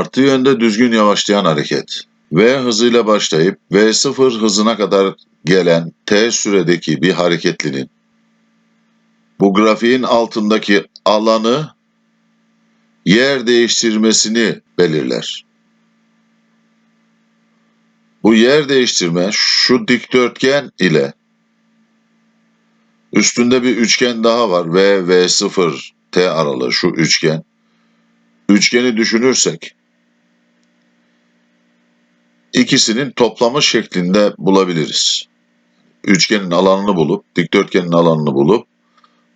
Artı yönde düzgün yavaşlayan hareket. V hızıyla başlayıp V0 hızına kadar gelen T süredeki bir hareketlinin bu grafiğin altındaki alanı yer değiştirmesini belirler. Bu yer değiştirme şu dikdörtgen ile üstünde bir üçgen daha var. V, V0, T aralığı şu üçgen. Üçgeni düşünürsek ikisinin toplamı şeklinde bulabiliriz. Üçgenin alanını bulup, dikdörtgenin alanını bulup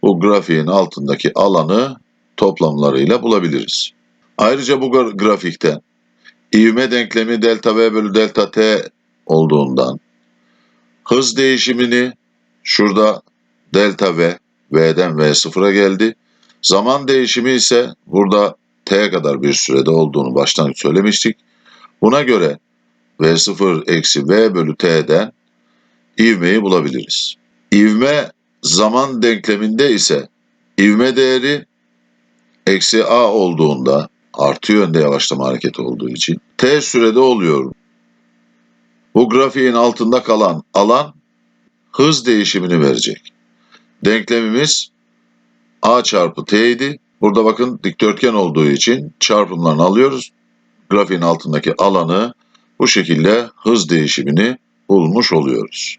bu grafiğin altındaki alanı toplamlarıyla bulabiliriz. Ayrıca bu gra- grafikten ivme denklemi delta V bölü delta T olduğundan hız değişimini şurada delta V, V'den V0'a geldi. Zaman değişimi ise burada T kadar bir sürede olduğunu baştan söylemiştik. Buna göre V0 eksi V bölü T'den ivmeyi bulabiliriz. İvme zaman denkleminde ise ivme değeri eksi A olduğunda artı yönde yavaşlama hareketi olduğu için T sürede oluyor. Bu grafiğin altında kalan alan hız değişimini verecek. Denklemimiz A çarpı T idi. Burada bakın dikdörtgen olduğu için çarpımlarını alıyoruz. Grafiğin altındaki alanı bu şekilde hız değişimini bulmuş oluyoruz.